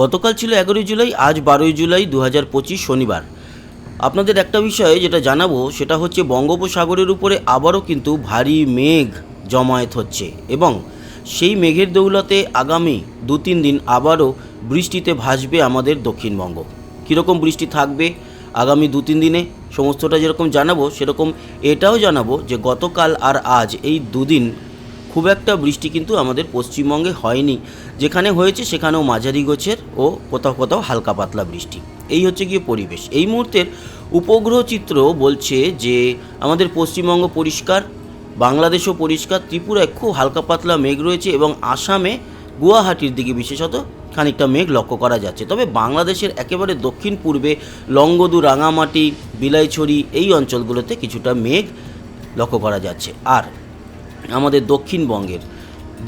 গতকাল ছিল এগারোই জুলাই, আজ বারোই জুলাই দু হাজার পঁচিশ শনিবার। আপনাদের একটা বিষয়ে যেটা জানাব, সেটা হচ্ছে বঙ্গোপসাগরের উপরে আবারও কিন্তু ভারী মেঘ জমায়েত হচ্ছে এবং সেই মেঘের দৌলতে আগামী দু তিন দিন আবারও বৃষ্টিতে ভাসবে আমাদের দক্ষিণবঙ্গ। কীরকম বৃষ্টি থাকবে আগামী দু তিন দিনে, সমস্তটা যেরকম জানাব, সেরকম এটাও জানাব যে গতকাল আর আজ এই দুদিন খুব একটা বৃষ্টি কিন্তু আমাদের পশ্চিমবঙ্গে হয়নি। যেখানে হয়েছে সেখানেও মাঝারি গোছের ও কোথাও কোথাও হালকা পাতলা বৃষ্টি। এই হচ্ছে গিয়ে পরিবেশ। এই মুহূর্তের উপগ্রহ চিত্র বলছে যে, আমাদের পশ্চিমবঙ্গ পরিষ্কার, বাংলাদেশও পরিষ্কার, ত্রিপুরায় খুব হালকা পাতলা মেঘ রয়েছে এবং আসামে গুয়াহাটির দিকে বিশেষত খানিকটা মেঘ লক্ষ্য করা যাচ্ছে। তবে বাংলাদেশের একেবারে দক্ষিণ পূর্বে লঙ্গদু রাঙামাটি, বিলাইছড়ি এই অঞ্চলগুলোতে কিছুটা মেঘ লক্ষ্য করা যাচ্ছে। আর আমাদের দক্ষিণবঙ্গের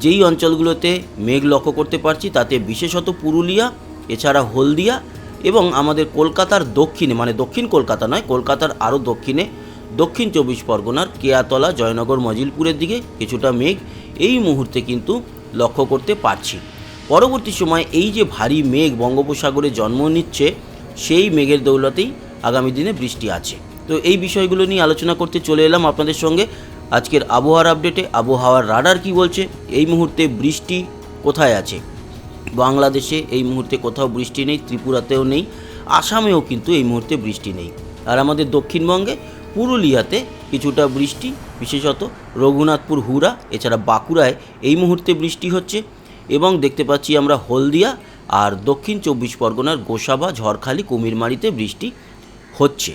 যেই অঞ্চলগুলোতে মেঘ লক্ষ্য করতে পারছি, তাতে বিশেষত পুরুলিয়া, এছাড়া হলদিয়া এবং আমাদের কলকাতার দক্ষিণে মানে দক্ষিণ কলকাতা নয়, কলকাতার আরও দক্ষিণে, দক্ষিণ চব্বিশ পরগনার কেয়াতলা, জয়নগর, মজিলপুরের দিকে কিছুটা মেঘ এই মুহূর্তে কিন্তু লক্ষ্য করতে পারছি। পরবর্তী সময় এই যে ভারী মেঘ বঙ্গোপসাগরে জন্ম নিচ্ছে, সেই মেঘের দৌলতেই আগামী দিনে বৃষ্টি আছে। তো এই বিষয়গুলো নিয়ে আলোচনা করতে চলে এলাম আপনাদের সঙ্গে। আজকের আবহাওয়ার আপডেটে আবহাওয়ার রাডার কি বলছে? এই মুহূর্তে বৃষ্টি কোথায় আছে? বাংলাদেশে এই মুহূর্তে কোথাও বৃষ্টি নেই, ত্রিপুরাতেও নেই, আসামেও কিন্তু এই মুহূর্তে বৃষ্টি নেই। আর আমাদের দক্ষিণবঙ্গে, পুরুলিয়াতে কিছুটা বৃষ্টি, বিশেষত রঘুনাথপুর হুরা এছাড়া বাঁকুড়ায় এই মুহূর্তে বৃষ্টি হচ্ছে এবং দেখতে পাচ্ছি আমরা হলদিয়া আর দক্ষিণ চব্বিশ পরগনার গোসাবা, ঝড়খালি, কুমিরমারিতে বৃষ্টি হচ্ছে।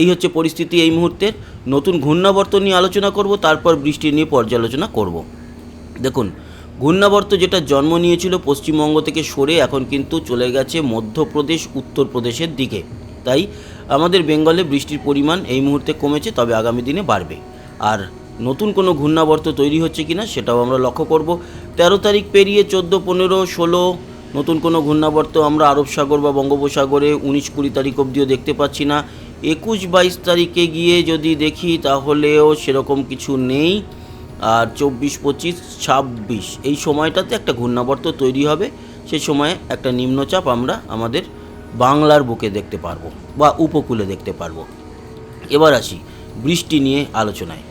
এই হচ্ছে পরিস্থিতি এই মুহূর্তের নতুন ঘূর্ণাবর্ত নিয়ে আলোচনা করব, তারপর বৃষ্টি নিয়ে পর্যালোচনা করব। দেখুন, ঘূর্ণাবর্ত যেটা জন্ম নিয়েছিল পশ্চিমবঙ্গ থেকে সরে এখন কিন্তু চলে গেছে মধ্যপ্রদেশ, উত্তরপ্রদেশের দিকে। তাই আমাদের বেঙ্গলে বৃষ্টির পরিমাণ এই মুহূর্তে কমেছে, তবে আগামী দিনে বাড়বে। আর নতুন কোনো ঘূর্ণাবর্ত তৈরি হচ্ছে কিনা সেটাও আমরা লক্ষ্য করব। তেরো তারিখ পেরিয়ে চোদ্দ, পনেরো, ষোলো, নতুন কোনো ঘূর্ণাবর্ত আমরা আরব সাগর বা বঙ্গোপসাগরে উনিশ কুড়ি তারিখ অবধিও দেখতে পাচ্ছি না। একুশ বাইশ তারিখে গিয়ে যদি দেখি তাহলেও সেরকম কিছু নেই। আর চব্বিশ পঁচিশ ছাব্বিশ, এই সময়টাতে একটা ঘূর্ণাবর্ত তৈরি হবে। সে সময়ে একটা নিম্নচাপ আমরা আমাদের বাংলার বুকে দেখতে পারব বা উপকূলে দেখতে পারব। এবার আসি বৃষ্টি নিয়ে আলোচনায়।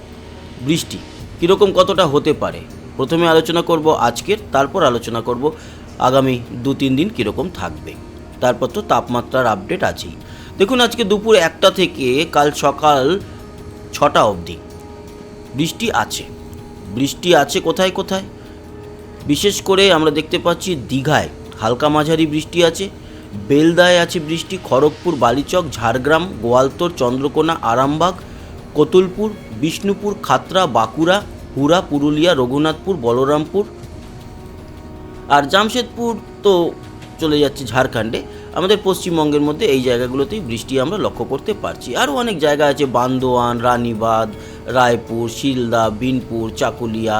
বৃষ্টি কীরকম কতটা হতে পারে? প্রথমে আলোচনা করব আজকের, তারপর আলোচনা করব আগামী দু তিন দিন কীরকম থাকবে। তারপর তো তাপমাত্রার আপডেট আছেই। দেখুন, আজকে দুপুর একটা থেকে কাল সকাল ছটা অবধি। বৃষ্টি আছে। বৃষ্টি আছে কোথায় কোথায়? বিশেষ করে আমরা দেখতে পাচ্ছি দীঘায় হালকা মাঝারি বৃষ্টি আছে, বেলদায় আছে বৃষ্টি, খড়গপুর, বালিচক, ঝাড়গ্রাম, গোয়ালতোর, চন্দ্রকোনা, আরামবাগ, কতুলপুর, বিষ্ণুপুর, খাতরা, বাঁকুড়া হুরা পুরুলিয়া, রঘুনাথপুর, বলরামপুর। আর জামশেদপুর তো চলে যাচ্ছে ঝাড়খণ্ডে। আমাদের পশ্চিমবঙ্গের মধ্যে এই জায়গাগুলোতেই বৃষ্টি আমরা লক্ষ্য করতে পারছি। আরও অনেক জায়গা আছে, বান্দোয়ান, রানীবাঁধ, রায়পুর, শিলদা, বিনপুর, চাকুলিয়া,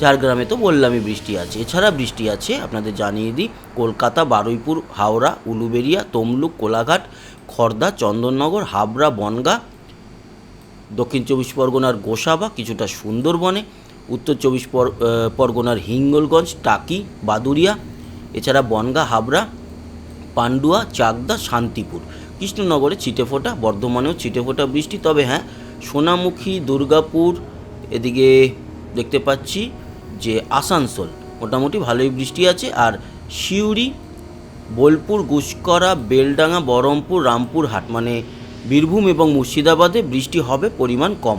ঝাড়গ্রামে তো বললামই বৃষ্টি আছে। এছাড়া বৃষ্টি আছে, আপনাদের জানিয়ে দিই, কলকাতা, বারুইপুর, হাওড়া, উলুবেড়িয়া, তমলুক, কোলাঘাট, খর্দা, চন্দননগর, হাবড়া, বনগা, দক্ষিণ চব্বিশ পরগনার গোসাবা, কিছুটা সুন্দরবনে, উত্তর চব্বিশ পর পরগনার হিঙ্গলগঞ্জ, টাকি বাদুরিয়া এছাড়া বনগা, হাবড়া পান্ডুয়া, চাকদা, শান্তিপুর। কৃষ্ণনগরে ছিটেফোঁটা বর্ধমানেও ছিটেফোঁটা বৃষ্টি। তবে হ্যাঁ সোনামুখী, দুর্গাপুর, এদিকে দেখতে পাচ্ছি যে আসানসোল, মোটামুটি ভালোই বৃষ্টি আছে। আর সিউড়ি, বোলপুর, গুসকরা, বেলডাঙ্গা, বহরমপুর, রামপুরহাট মানে বীরভূম এবং মুর্শিদাবাদে বৃষ্টি হবে পরিমাণ কম।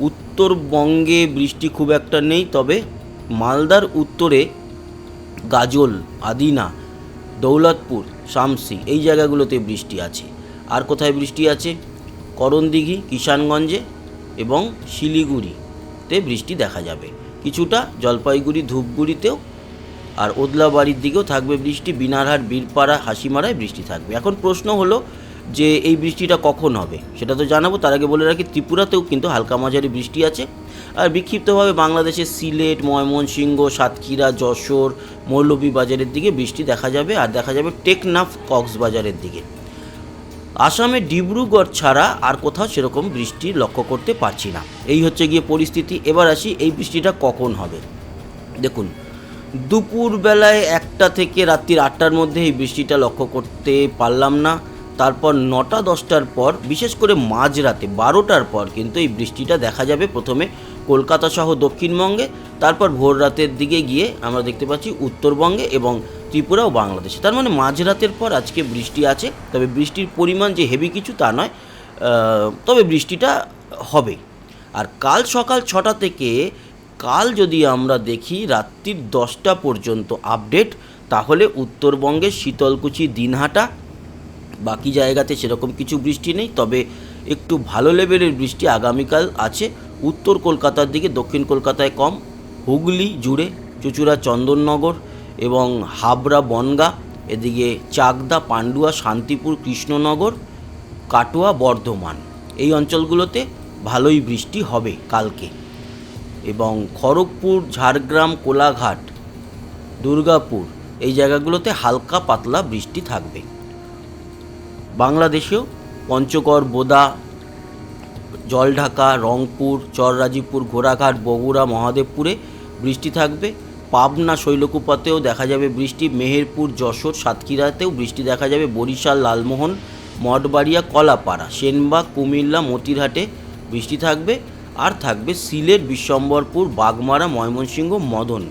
উত্তরবঙ্গে বৃষ্টি খুব একটা নেই, তবে মালদার উত্তরে গাজল, আদিনা দৌলতপুর, শামসি, এই জায়গাগুলোতে বৃষ্টি আছে। আর কোথায় বৃষ্টি আছে? করণদিঘি, কিষানগঞ্জে এবং শিলিগুড়িতে বৃষ্টি দেখা যাবে। কিছুটা জলপাইগুড়ি, ধূপগুড়িতেও আর ওদলাবাড়ির দিকেও থাকবে বৃষ্টি। বিনারহাট, বীরপাড়া, হাসিমারায় বৃষ্টি থাকবে। এখন প্রশ্ন হলো যে এই বৃষ্টিটা কখন হবে, সেটা তো জানাব। তার আগে বলে রাখি, ত্রিপুরাতেও কিন্তু হালকা মাঝারি বৃষ্টি আছে। আর বিক্ষিপ্তভাবে বাংলাদেশের সিলেট, ময়মনসিংহ, সাতক্ষীরা, যশোর, মৌলভীবাজারের দিকে বৃষ্টি দেখা যাবে, আর দেখা যাবে টেকনাফ, কক্সবাজারের দিকে। আসামে ডিব্রুগড় ছাড়া আর কোথাও সেরকম বৃষ্টি লক্ষ্য করতে পারছি না। এই হচ্ছে গিয়ে পরিস্থিতি। এবার আসি, এই বৃষ্টিটা কখন হবে? দেখুন, দুপুরবেলায় একটা থেকে রাত্রির আটটার মধ্যে এই বৃষ্টিটা লক্ষ্য করতে পারলাম না। তারপর নটা, দশটার পর, বিশেষ করে মাঝরাতে, বারোটার পর কিন্তু এই বৃষ্টিটা দেখা যাবে প্রথমে কলকাতা সহ দক্ষিণবঙ্গে, তারপর ভোর রাতের দিকে গিয়ে আমরা দেখতে পাচ্ছি উত্তরবঙ্গে এবং ত্রিপুরা ও বাংলাদেশে। তার মানে মাঝরাতের পর আজকে বৃষ্টি আছে, তবে বৃষ্টির পরিমাণ যে হেভি কিছু তা নয় তবে বৃষ্টিটা হবে। আর কাল সকাল ছটা থেকে, কাল যদি আমরা দেখি রাত্রির দশটা পর্যন্ত আপডেট তাহলে উত্তরবঙ্গের শীতলকুচি, দিনহাটা বাকি জায়গাতে সেরকম কিছু বৃষ্টি নেই, তবে একটু ভালো লেভেলের বৃষ্টি আগামীকাল আছে। উত্তর কলকাতার দিকে, দক্ষিণ কলকাতায় কম। হুগলি জুড়ে চুচুড়া, চন্দননগর এবং হাবড়া, বনগা, এদিকে চাকদা, পান্ডুয়া, শান্তিপুর, কৃষ্ণনগর, কাটোয়া, বর্ধমান। এই অঞ্চলগুলোতে ভালোই বৃষ্টি হবে কালকে। এবং খড়গপুর, ঝাড়গ্রাম, কোলাঘাট, দুর্গাপুর এই জায়গাগুলোতে হালকা পাতলা বৃষ্টি থাকবে। বাংলাদেশেও পঞ্চগড়, বোদা, জলঢাকা, রংপুর, চররাজিপুর, ঘোড়াঘাট, বগুড়া, মহাদেবপুরে বৃষ্টি থাকবে। পাবনা শৈলকুপাতেও দেখা যাবে বৃষ্টি, মেহেরপুর, যশোর, সাতক্ষীরাতেও বৃষ্টি দেখা যাবে। বরিশাল, লালমোহন, মঠবাড়িয়া, কলাপাড়া, সেনবাগ, কুমিল্লা, মতিরহাটে বৃষ্টি থাকবে। আর থাকবে সিলেট, বিশ্বম্বরপুর, বাগমারা, ময়মনসিংহ, মদন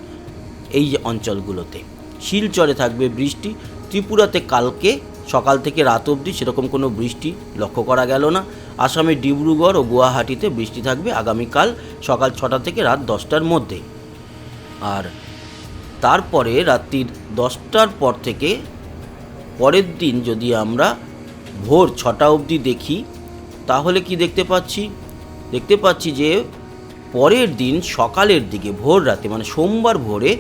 এই অঞ্চলগুলোতে। শিলচরে থাকবে বৃষ্টি, ত্রিপুরাতে কালকে সকাল থেকে রাত অবধি সেরকম কোনো বৃষ্টি লক্ষ্য করা গেল না। আসামে ডিব্রুগড় ও গুয়াহাটিতে বৃষ্টি থাকবে আগামীকাল সকাল ছটা থেকে রাত দশটার মধ্যে। আর তারপরে রাত্রির দশটার পর থেকে পরের দিন যদি আমরা ভোর ছটা অবধি দেখি, তাহলে কি দেখতে পাচ্ছি? দেখতে পাচ্ছি যে পরের দিন সকালের দিকে ভোর রাতে মানে সোমবার ভোরে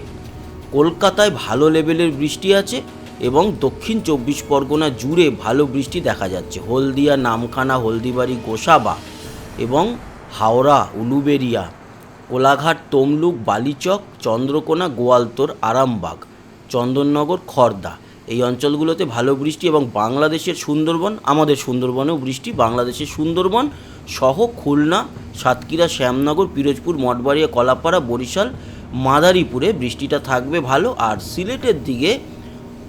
কলকাতায় ভালো লেভেলের বৃষ্টি আছে। এবং দক্ষিণ চব্বিশ পরগনা জুড়ে ভালো বৃষ্টি দেখা যাচ্ছে। হলদিয়া, নামখানা, হলদিবাড়ি, গোসাবা এবং হাওড়া, উলুবেরিয়া, কোলাঘাট, তমলুক, বালিচক, চন্দ্রকোনা, গোয়ালতোর, আরামবাগ, চন্দননগর, খর্দা। এই অঞ্চলগুলোতে ভালো বৃষ্টি এবং বাংলাদেশের সুন্দরবন, আমাদের সুন্দরবনেও বৃষ্টি। বাংলাদেশের সুন্দরবন সহ খুলনা, সাতক্ষীরা, শ্যামনগর, পিরোজপুর, মঠবাড়িয়া, কলাপাড়া, বরিশাল, মাদারীপুরে বৃষ্টিটা থাকবে ভালো। আর সিলেটের দিকে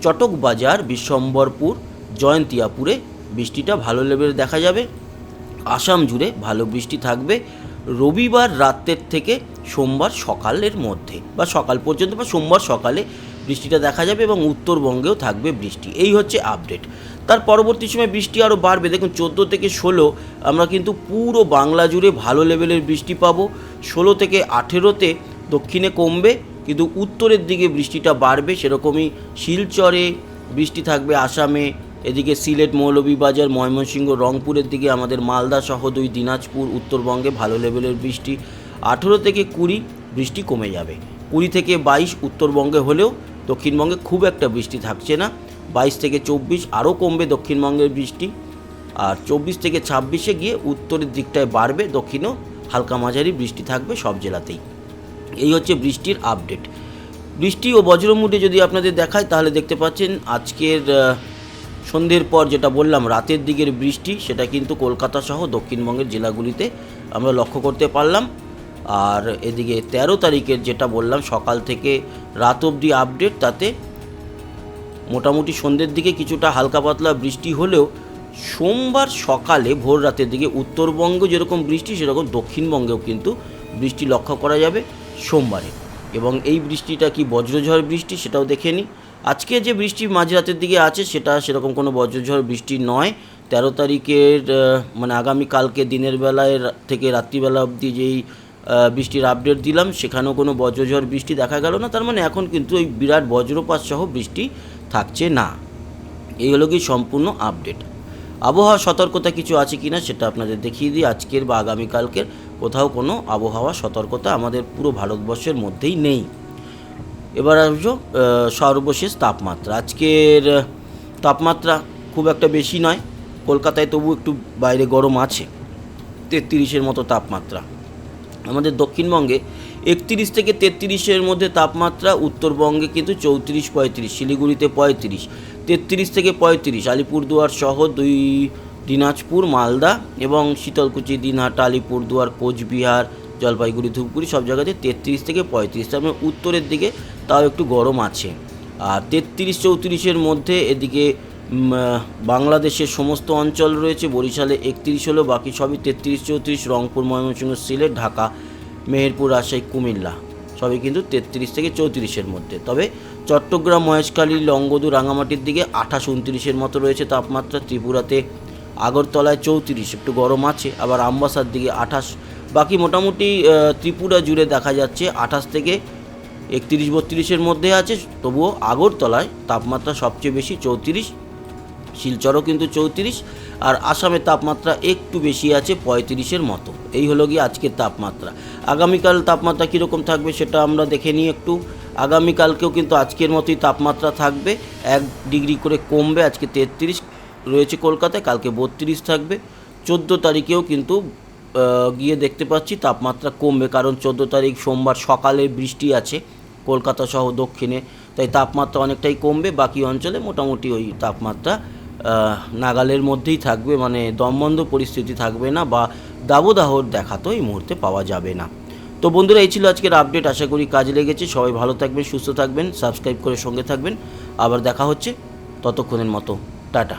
চটকবাজার, বিশ্বম্বরপুর, জয়ন্তিয়াপুরে বৃষ্টিটা ভালো লেভেলে দেখা যাবে। আসাম জুড়ে ভালো বৃষ্টি থাকবে রবিবার রাতের থেকে সোমবার সকালের মধ্যে বা সকাল পর্যন্ত বা সোমবার সকালে বৃষ্টিটা দেখা যাবে এবং উত্তরবঙ্গেও থাকবে বৃষ্টি। এই হচ্ছে আপডেট তার পরবর্তী সময় বৃষ্টি আরও বাড়বে। দেখুন, চোদ্দ থেকে ষোলো আমরা কিন্তু পুরো বাংলা জুড়ে ভালো লেভেলের বৃষ্টি পাবো। ষোলো থেকে আঠেরোতে দক্ষিণে কমবে। কিন্তু উত্তরের দিকে বৃষ্টিটা বাড়বে সেরকমই শিলচরে বৃষ্টি থাকবে আসামে, এদিকে সিলেট, মৌলভীবাজার, ময়মনসিংহ, রংপুরের দিকে আমাদের মালদা সহ দুই, দিনাজপুর, উত্তরবঙ্গে ভালো লেভেলের বৃষ্টি। আঠেরো থেকে কুড়ি বৃষ্টি কমে যাবে। কুড়ি থেকে বাইশ উত্তরবঙ্গে হলেও দক্ষিণবঙ্গে খুব একটা বৃষ্টি থাকছে না। বাইশ থেকে চব্বিশ আরও কমবে দক্ষিণবঙ্গের বৃষ্টি। আর চব্বিশ থেকে ছাব্বিশে গিয়ে উত্তরের দিকটায় বাড়বে, দক্ষিণেও হালকা মাঝারি বৃষ্টি থাকবে সব জেলাতেই। এই হচ্ছে বৃষ্টির আপডেট বৃষ্টি ও বজ্রমুটে যদি আপনাদের দেখায়, তাহলে দেখতে পাচ্ছেন আজকের সন্ধ্যের পর যেটা বললাম, রাতের দিকের বৃষ্টি, সেটা কিন্তু কলকাতা সহ দক্ষিণবঙ্গের জেলাগুলিতে আমরা লক্ষ্য করতে পারলাম। আর এদিকে তেরো তারিখের যেটা বললাম, সকাল থেকে রাত অবধি আপডেট তাতে মোটামুটি সন্ধ্যের দিকে কিছুটা হালকা পাতলা বৃষ্টি হলেও সোমবার সকালে ভোর রাতের দিকে উত্তরবঙ্গ যেরকম বৃষ্টি, সেরকম দক্ষিণবঙ্গেও কিন্তু বৃষ্টি লক্ষ্য করা যাবে। সোমবারে। এবং এই বৃষ্টিটা কি বজ্রঝড় বৃষ্টি সেটাও দেখে নিই। আজকে যে বৃষ্টি মাঝরাতের দিকে আছে সেটা সেরকম কোনো বজ্রঝড় বৃষ্টি নয়। তেরো তারিখের মানে আগামীকালকে দিনের বেলায় থেকে রাত্রিবেলা অবধি যেই বৃষ্টির আপডেট দিলাম, সেখানেও কোনো বজ্রঝড় বৃষ্টি দেখা গেল না। তার মানে এখন কিন্তু ওই বিরাট বজ্রপাত সহ বৃষ্টি থাকছে না। এই হলো কি সম্পূর্ণ আপডেট আবহাওয়া সতর্কতা কিছু আছে কি না সেটা আপনাদের দেখিয়ে দিই। আজকের বা আগামীকালকের কোথাও কোনো আবহাওয়া সতর্কতা আমাদের পুরো ভারতবর্ষের মধ্যেই নেই। এবার আসব সর্বশেষ তাপমাত্রা। আজকের তাপমাত্রা খুব একটা বেশি নয়, কলকাতায় তবু একটু বাইরে গরম আছে, তেত্রিশের মতো তাপমাত্রা। আমাদের দক্ষিণবঙ্গে একত্রিশ থেকে তেত্রিশের মধ্যে তাপমাত্রা, উত্তরবঙ্গে কিন্তু চৌত্রিশ, পঁয়ত্রিশ, শিলিগুড়িতে পঁয়ত্রিশ, তেত্রিশ থেকে পঁয়ত্রিশ, আলিপুরদুয়ার সহ দুই দিনাজপুর, মালদা এবং শীতলকুচি দিনহাটা আলিপুরদুয়ার কোচবিহার, জলপাইগুড়ি, ধূপগুড়ি সব জায়গাতে তেত্রিশ থেকে পঁয়ত্রিশ। তার মানে উত্তরের দিকে তাও একটু গরম আছে। আর তেত্রিশ চৌত্রিশের মধ্যে এদিকে বাংলাদেশের সমস্ত অঞ্চল রয়েছে। বরিশালে একত্রিশ হলো বাকি সবই তেত্রিশ চৌত্রিশ। রংপুর, ময়মনসিংহ, সিলেট, ঢাকা, মেহেরপুর, রাজশাহী, কুমিল্লা সবই কিন্তু তেত্রিশ থেকে চৌত্রিশের মধ্যে। তবে চট্টগ্রাম, মহেশখালী, লংগদু, রাঙামাটির দিকে আঠাশ, উনত্রিশের মতো রয়েছে তাপমাত্রা। ত্রিপুরাতে আগরতলায় চৌত্রিশ, একটু গরম আছে, আবার আমবাসার দিকে আঠাশ। বাকি মোটামুটি ত্রিপুরা জুড়ে দেখা যাচ্ছে আঠাশ থেকে একত্রিশ, বত্রিশের মধ্যে আছে, তবুও আগরতলায় তাপমাত্রা সবচেয়ে বেশি চৌত্রিশ, শিলচরও কিন্তু চৌত্রিশ, আর আসামের তাপমাত্রা একটু বেশি আছে পঁয়ত্রিশের মতো। এই হলো গিয়ে আজকের তাপমাত্রা। আগামীকাল তাপমাত্রা কীরকম থাকবে সেটা আমরা দেখে নিই একটু। আগামীকালকেও কিন্তু আজকের মতোই তাপমাত্রা থাকবে, এক ডিগ্রি করে কমবে, আজকে তেত্রিশ রয়েছে কলকাতায়, কালকে বত্রিশ থাকবে। চোদ্দ তারিখেও কিন্তু গিয়ে দেখতে পাচ্ছি, তাপমাত্রা কমবে, কারণ চোদ্দ তারিখ সোমবার সকালে বৃষ্টি আছে কলকাতা সহ দক্ষিণে, তাই তাপমাত্রা অনেকটাই কমবে। বাকি অঞ্চলে মোটামুটি ওই তাপমাত্রা নাগালের মধ্যেই থাকবে মানে দমবন্ধ পরিস্থিতি থাকবে না বা দাবদাহর দেখা তো এই মুহূর্তে পাওয়া যাবে না। তো বন্ধুরা, এই ছিল আজকের আপডেট। আশা করি কাজে লেগেছে। সবাই ভালো থাকবেন, সুস্থ থাকবেন, সাবস্ক্রাইব করে সঙ্গে থাকবেন। আবার দেখা হচ্ছে ততক্ষণের মতো। টাটা।